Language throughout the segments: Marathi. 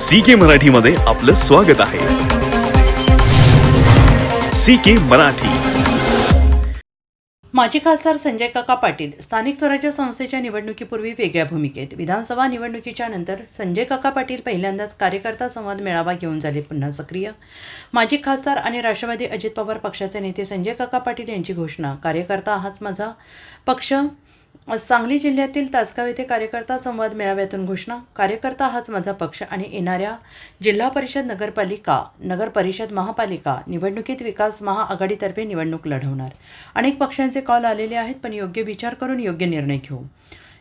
सी के मराठीमध्ये आपलं स्वागत आहे. C K Marathi. माजी खासदार संजय काका पाटील स्थानिक स्वराज्य संस्थेच्या निवडणुकीपूर्वी वेगळ्या भूमिकेत. विधानसभा निवडणुकीच्या नंतर संजय काका पाटील पहिल्यांदाच कार्यकर्ता संवाद मेळावा घेऊन झाले पुन्हा सक्रिय. माजी खासदार आणि राष्ट्रवादी अजित पवार पक्षाचे नेते संजय काका पाटील यांची घोषणा. कार्यकर्ता हाच माझा पक्ष. सांगली जिल्ह्यातील तासगाव येथे कार्यकर्ता संवाद मेळाव्यातून घोषणा. कार्यकर्ता हाच माझा पक्ष आणि येणाऱ्या जिल्हा परिषद नगरपालिका नगर परिषद महापालिका निवडणुकीत विकास महाआघाडीतर्फे निवडणूक लढवणार. अनेक पक्षांचे कॉल आलेले आहेत पण योग्य विचार करून योग्य निर्णय घेऊ.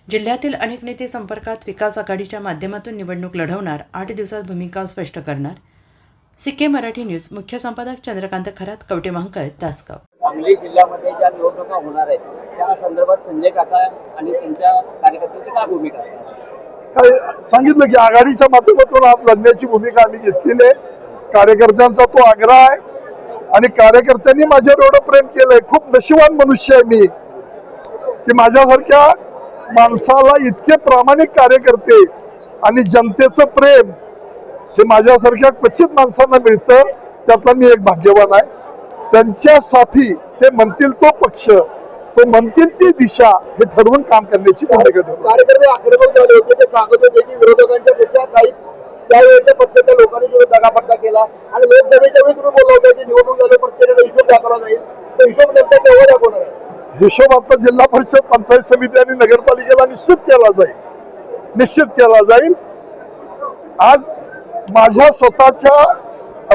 जिल्ह्यातील अनेक नेते संपर्कात विकास आघाडीच्या माध्यमातून निवडणूक लढवणार आठ दिवसात भूमिका स्पष्ट करणार. सिक्के मराठी न्यूज मुख्य संपादक चंद्रकांत खरात कवटे महांकळ तासगाव. सांगली जिल्ह्यामध्ये ज्या निवडणुका होणार आहेत त्या संदर्भात संजय काका आणि त्यांच्या कार्यकर्त्यांची काय भूमिका काय सांगितलं की आघाडीच्या माध्यमातून आज लढण्याची भूमिका आम्ही घेतलेली आहे. कार्यकर्त्यांचा तो आग्रह आहे. आणि कार्यकर्त्यांनी माझ्यावर एवढं प्रेम केलंय. खूप नशिबान मनुष्य आहे मी. की माझ्यासारख्या माणसाला इतके प्रामाणिक कार्यकर्ते आणि जनतेचं प्रेम हे माझ्यासारख्या क्वचित माणसांना मिळतं. त्यातला मी एक भाग्यवान आहे. त्यांच्यासाठी ते म्हणतील तो पक्ष तो म्हणतील ती दिशा हे ठरवून काम करण्याची कार्यकर्ते आक्रमक झाले होते. ते सांगत होते की विरोधकांच्या पेक्षा काही त्यावेळेच्या पक्षाच्या लोकांनी जो दगापट्टा केला आणि लोकसभेच्या वेळी तुम्ही बोलला होता की निवडणूक झाली प्रत्येकाचा हिशोब दाखवला जाईल. तो हिशोब नंतर तेव्हा दाखवणार आहे? हिशोब आता जिल्हा परिषद पंचायत समिती आणि नगरपालिकेला निश्चित केला जाईल. निश्चित केला जाईल. आज माझ्या स्वतःच्या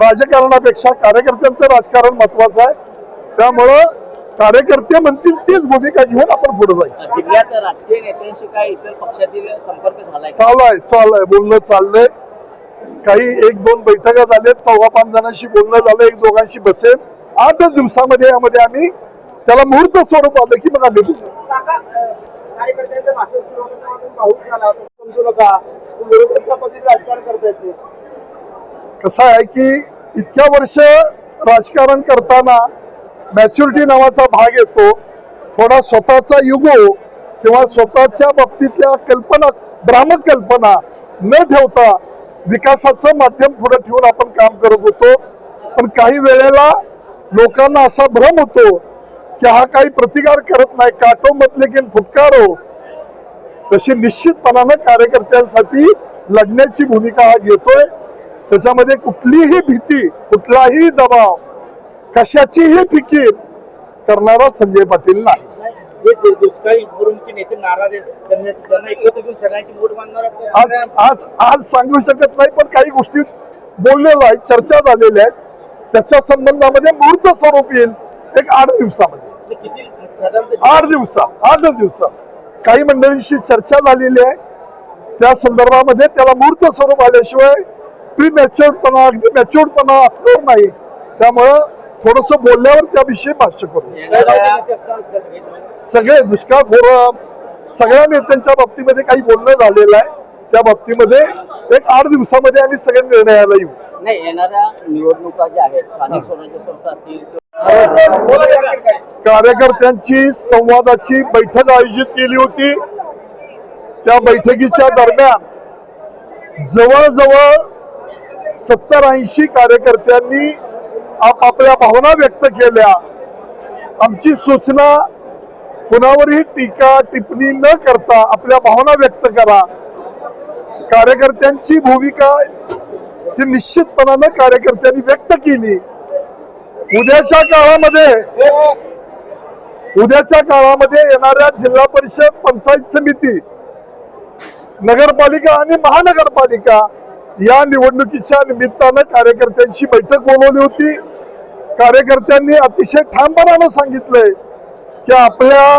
राजकारणापेक्षा कार्यकर्त्यांचं राजकारण महत्वाचं आहे. त्यामुळं कार्यकर्ते म्हणतील तीच भूमिका घेऊन आपण पुढे जायचं. जिल्ह्यात राजकीय नेत्यांशी काय इतर पक्षातील संपर्क झालाय का? चालू आहे चालू आहे. बोलणं चाललंय. काही एक दोन बैठका झाल्यात. चौघा पाच जणांशी बोलणं झालं एक दोघांशी बसेल. आठच दिवसामध्ये यामध्ये आम्ही त्याला मुहूर्त स्वरूप आलं की मग आम्ही बोलू कसं आहे की इतक्या वर्ष राजकारण करताना मॅच्युरिटी नावाचा भाग येतो. थोडा स्वतःचा युगो किंवा स्वतःच्या बाबतीतल्या कल्पना भ्रामक कल्पना न ठेवता विकासाचं माध्यम पुढे ठेवून आपण काम करत होतो. पण काही वेळेला लोकांना असा भ्रम होतो की हा काही प्रतिकार करत नाही काटो मत की फुटकारो हो. तशी निश्चितपणानं कार्यकर्त्यांसाठी लढण्याची भूमिका हा घेतोय. त्याच्यामध्ये कुठलीही भीती कुठलाही दबाव कशाचीही फिकीर करणारा संजय पाटील नाही. आज आज आज सांगू शकत नाही पण काही गोष्टी बोललेल्या आहेत चर्चा झालेल्या आहेत. त्याच्या संबंधामध्ये मूर्त स्वरूप येईल एक आठ दिवसामध्ये. आठ दिवसात आठच दिवसात. काही मंडळींशी चर्चा झालेली आहे. त्या संदर्भामध्ये त्याला मूर्त स्वरूप आल्याशिवाय प्री मॅच्युअर्डपणा अगदी मॅच्युअर्डपणा असणार नाही. त्यामुळं थोडस बोलल्यावर त्याविषयी भाष्य करू. सगळे? दुष्काळ फोरम सगळ्या नेत्यांच्या बाबतीमध्ये काही बोलणं झालेलं आहे. त्या बाबतीमध्ये एक आठ दिवसामध्ये आम्ही सगळे निर्णयाला येऊ. नाही येणाऱ्या निवडणुका ज्या आहेत स्थानिक स्वराज्य संस्था असतील किंवा- कार्यकर्त्यांची संवादाची बैठक आयोजित केली होती. त्या बैठकीच्या दरम्यान जवळजवळ सत्तर ऐंशी कार्यकर्त्यांनी आपापल्या भावना व्यक्त केल्या. आमची सूचना कुणावरही टीका टिप्पणी न करता आपल्या भावना व्यक्त करा. कार्यकर्त्यांची भूमिका ही निश्चितपणानं कार्यकर्त्यांनी व्यक्त केली. उद्याच्या काळामध्ये उद्याच्या काळामध्ये येणाऱ्या जिल्हा परिषद पंचायत समिती नगरपालिका आणि महानगरपालिका या निवडणुकीच्या निमित्तानं कार्यकर्त्यांची बैठक बोलवली होती. कार्यकर्त्यांनी अतिशय ठामपणानं सांगितलंय की आपल्या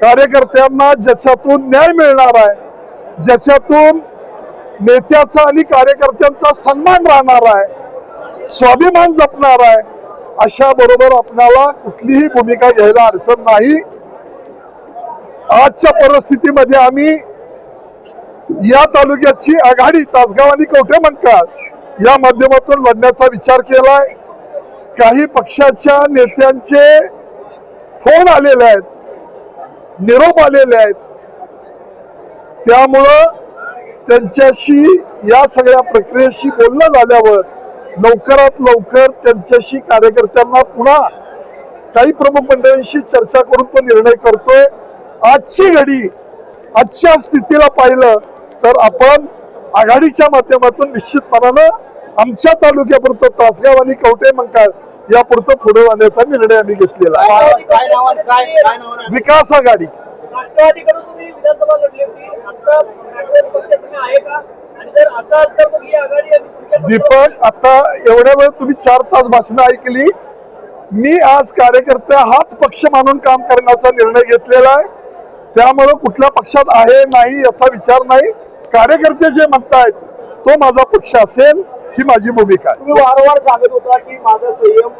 कार्यकर्त्यांना ज्याच्यातून न्याय मिळणार आहे ज्याच्यातून नेत्याचा आणि कार्यकर्त्यांचा सन्मान राहणार आहे स्वाभिमान जपणार आहे अशा बरोबर आपल्याला कुठलीही भूमिका घ्यायला अडचण नाही. आजच्या परिस्थितीमध्ये आम्ही या तालुक्याची आघाडी तासगाव आणि कवठे म्हणतात? या माध्यमातून लढण्याचा विचार केलाय. काही पक्षाच्या नेत्यांचे फोन आलेले आहेत. निरोप आलेले आहेत. त्यामुळं त्यांच्याशी या सगळ्या प्रक्रियेशी बोलणं झाल्यावर लवकरात लवकर त्यांच्याशी कार्यकर्त्यांना पुन्हा काही प्रमुख मंडळींशी चर्चा करून तो निर्णय करतोय. आजची घडी आजच्या स्थितीला पाहिलं तर आपण आघाडीच्या माध्यमातून निश्चितपणानं आमच्या तालुक्यापुरतं तासगाव आणि कवटे मंकाळ यापुरतं पुढे जाण्याचा निर्णय आम्ही घेतलेला आहे. विकास आघाडी. दीपक आता एवढ्या वेळ तुम्ही चार तास भाषणं ऐकली. मी आज कार्यकर्ते हाच पक्ष मानून काम करण्याचा निर्णय घेतलेला आहे. त्यामुळं कुठल्या पक्षात आहे नाही याचा विचार नाही. कार्यकर्ते जे म्हणतायत तो माझा पक्ष असेल ही माझी भूमिका आहे. तुम्ही वारंवार सांगत होता की माझा संयम